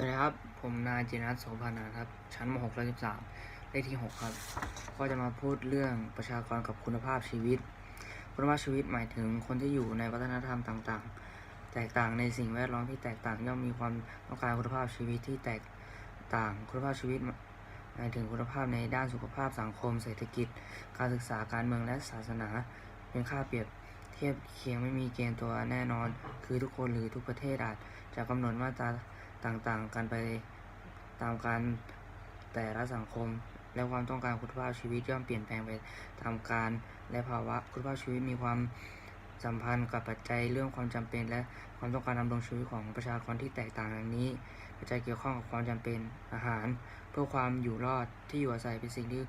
สวัสดีครับ ผมนายเจนัสโสภานาครับ ชั้นม .6 เลข13เลขที่ 6 ครับ ก็จะมาพูดเรื่องประชากรกับคุณภาพชีวิต คุณภาพชีวิตหมายถึงคนที่อยู่ในวัฒนธรรมต่างๆ แตกต่างในสิ่งแวดล้อมที่แตกต่างย่อมมีความต้องการคุณภาพชีวิตที่แตกต่าง คุณภาพชีวิตหมายถึงคุณภาพในด้านสุขภาพสังคม เศรษฐกิจ การศึกษาการเมืองและศาสนา เป็นค่าเปรียบ เทียบเคียงไม่มีเกณฑ์ตัวแน่นอน คือทุกคนหรือทุกประเทศอาจจะกำหนดมาตราต่างๆ กันไปตามการแต่ละสังคม และความต้องการคุณภาพชีวิตย่อมเปลี่ยนแปลงไปตามการและภาวะคุณภาพชีวิตมีความสัมพันธ์กับปัจจัยเรื่องความจำเป็น และความต้องการดำรงชีวิตของประชากรที่แตกต่างอย่างนี้ ปัจจัยเกี่ยวข้องกับความจำเป็นอาหาร เพื่อความอยู่รอดที่อยู่อาศัยเป็นสิ่งที่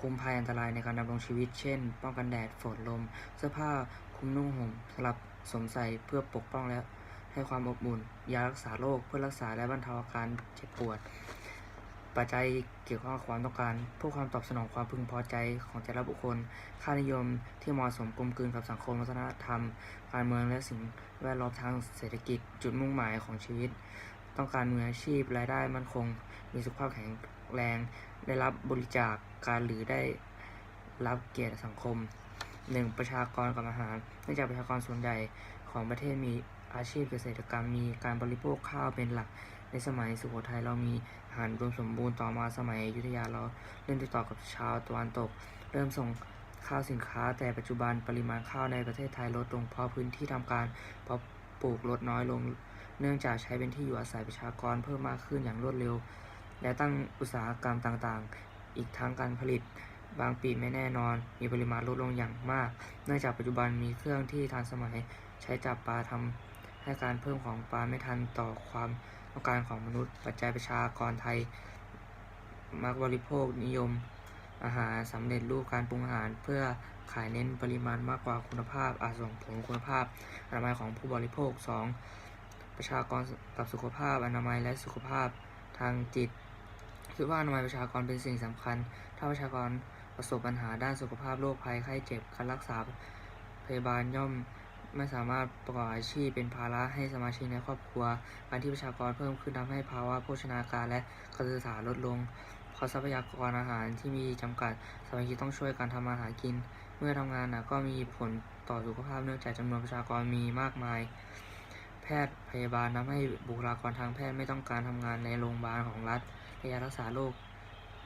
คุ้มภัยอันตรายในการดำรงชีวิต เช่น ป้องกันแดด ฝน ลม เสื้อผ้าคลุมนุ่งห่มสลับสวมใส่เพื่อปกป้องและให้ความอบอุ่น ยารักษาโรคเพื่อรักษาและบรรเทาอาการเจ็บปวด ปัจจัยเกี่ยวข้องกับความต้องการพื่อความตอบสนองความพึงพอใจของแต่ละบุคคล ค่านิยมที่เหมาะสมกลมกลืนกับสังคมวัฒนธรรม การเมืองและสิ่งแวดล้อมทางเศรษฐกิจ จุดมุ่งหมายของชีวิต ต้องการมืออาชีพรายได้มั่นคง มีสุขภาพแข็ง แรง ได้รับบริจาคการหรือได้รับเกียรติสังคม 1. ประชากรกับอาหาร เนื่องจากประชากรส่วนใหญ่ของประเทศมีอาชีพเกษตรกรรมมีการบริโภคข้าวเป็นหลัก ในสมัยสุโขทัยเรามีอาหารรวมสมบูรณ์ต่อมาสมัยอยุธยาเราเริ่มติดต่อกับชาวตะวันตก เริ่มส่งข้าวสินค้า แต่ปัจจุบันปริมาณข้าวในประเทศไทยลดลงเพราะพื้นที่ทำการเพาะปลูกลดน้อยลง เนื่องจากใช้เป็นที่อยู่อาศัยประชากรเพิ่มมากขึ้นอย่างรวดเร็ว และตั้งอุตสาหกรรมต่างๆ อีกทั้งการผลิตบางปีไม่แน่นอน มีปริมาณลดลงอย่างมาก เนื่องจากปัจจุบันมีเครื่องที่ทันสมัยใช้จับปลาทำให้การเพิ่มของปลาไม่ทันต่อความต้องการของมนุษย์ ปัจจัยประชากรไทย มักบริโภคนิยม อาหารสำเร็จรูปการปรุงอาหาร เพื่อขายเน้นปริมาณมากกว่าคุณภาพ อาจส่งผลคุณภาพอนามัยของผู้บริโภค 2. ประชากรกับสุขภาพอนามัยและสุขภาพทางจิต คิดว่าอนามัยประชากรเป็นสิ่งสำคัญ ถ้าประชากรประสบปัญหาด้านสุขภาพโรคภัยไข้เจ็บการรักษาพยาบาลย่อมไม่สามารถประกอบอาชีพเป็นภาระให้สมาชิกในครอบครัว การที่ประชากรเพิ่มขึ้นทำให้ภาวะโภชนาการและการศึกษาลดลงเพราะทรัพยากรอาหารที่มีจำกัดสมาชิกต้องช่วยกันทำมาหากิน เมื่อทำงานนักก็มีผลต่อสุขภาพเนื่องจากจำนวนประชากรมีมากมาย แพทย์พยาบาลทำให้บุคลากรทางแพทย์ไม่ต้องการทำงานในโรงพยาบาลของรัฐ ยารักษาโรค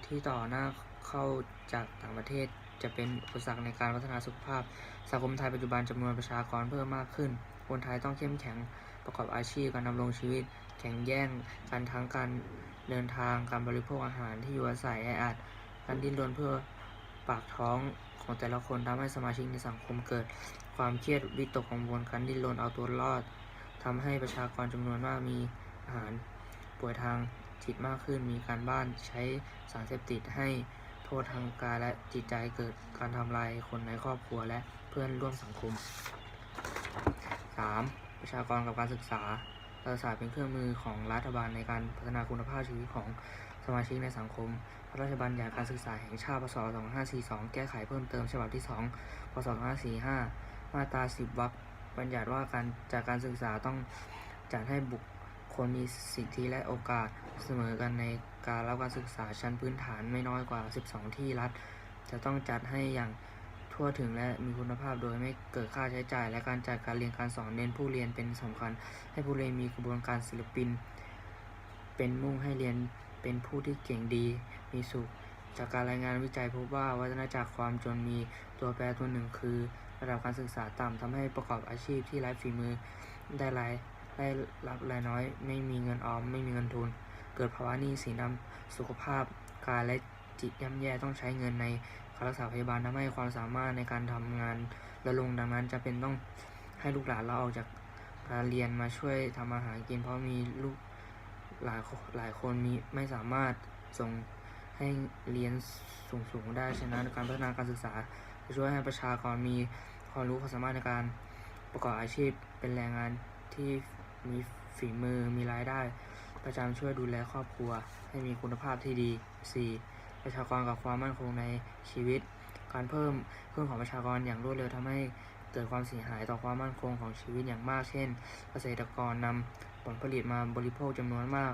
ที่ต่อหน้าเข้าจากต่างประเทศจะเป็นอุปสรรคในการพัฒนาสุขภาพ สังคมไทยปัจจุบันจำนวนประชากรเพิ่มมากขึ้น คนไทยต้องเข้มแข็งประกอบอาชีพการดำรงชีวิต แข่งแย่งกันทั้งการเดินทางการบริโภคอาหารที่อยู่อาศัยแออัดการดิ้นรนเพื่อปากท้องของแต่ละคนทำให้สมาชิกในสังคมเกิด ความเครียดวิตกกังวลการดิ้นรนเอาตัวรอดทำให้ประชากรจำนวนมากมีอาหารป่วยทาง จิตมากขึ้น มีการบ้านใช้สารเสพติดให้โทษทางกายและจิตใจเกิดการทำลายคนในครอบครัวและเพื่อนร่วมสังคม 3. ประชากรกับการศึกษาการศึกษาเป็นเครื่องมือของรัฐบาลในการพัฒนาคุณภาพชีวิตของสมาชิกในสังคม พระราชบัญญัติการศึกษาแห่งชาติพศ 2542 แก้ไขเพิ่มเติมฉบับที่ 2 พศ 2545 มาตรา 10 วรรคบัญญัติว่าการจากการศึกษาต้องจัดให้บุคคลมีสิทธิและโอกาส เสมอกันในการรับการศึกษาชั้นพื้นฐานไม่น้อยกว่า 12 ที่รัฐ จะต้องจัดให้อย่างทั่วถึงและมีคุณภาพโดยไม่เกิดค่าใช้จ่าย และการจัดการเรียนการสอนเน้นผู้เรียนเป็นสำคัญ ให้ผู้เรียนมีกระบวนการศิลปิน เป็นมุ่งให้เรียนเป็นผู้ที่เก่งดี มีสุข จากการรายงานวิจัยพบว่าวัฒนจักรความจนมีตัวแปรตัวหนึ่งคือระดับการศึกษาต่ำทำให้ประกอบอาชีพที่ไร้ฝีมือได้รายได้รับรายน้อย ไม่มีเงินออม ไม่มีเงินทุน เกิดภาวะนี้สินนำสุขภาพกายและจิตย่ำแย่ต้องใช้เงินในการรักษาพยาบาลทำให้ความสามารถในการทำงานลดลงดังนั้นจะเป็นต้องให้ลูกหลานเราออกจากการเรียนมาช่วยทำอาหารกิน เพราะมีลูกหลายคนหลายคนมีไม่สามารถส่งให้เรียนสูงๆได้ฉะนั้นการพัฒนาการศึกษาจะช่วยให้ประชากรมีความรู้ความสามารถในการประกอบอาชีพเป็นแรงงานที่มีฝีมือมีรายได้ ประจำช่วยดูแลครอบครัว ให้มีคุณภาพที่ดี 4. ประชากรกับความมั่นคงในชีวิต การเพิ่มเพิ่มของประชากรอย่างรวดเร็วทำให้เกิดความเสียหายต่อความมั่นคงของชีวิตอย่างมาก เช่น เกษตรกรนำผลผลิตมาบริโภคจำนวนมาก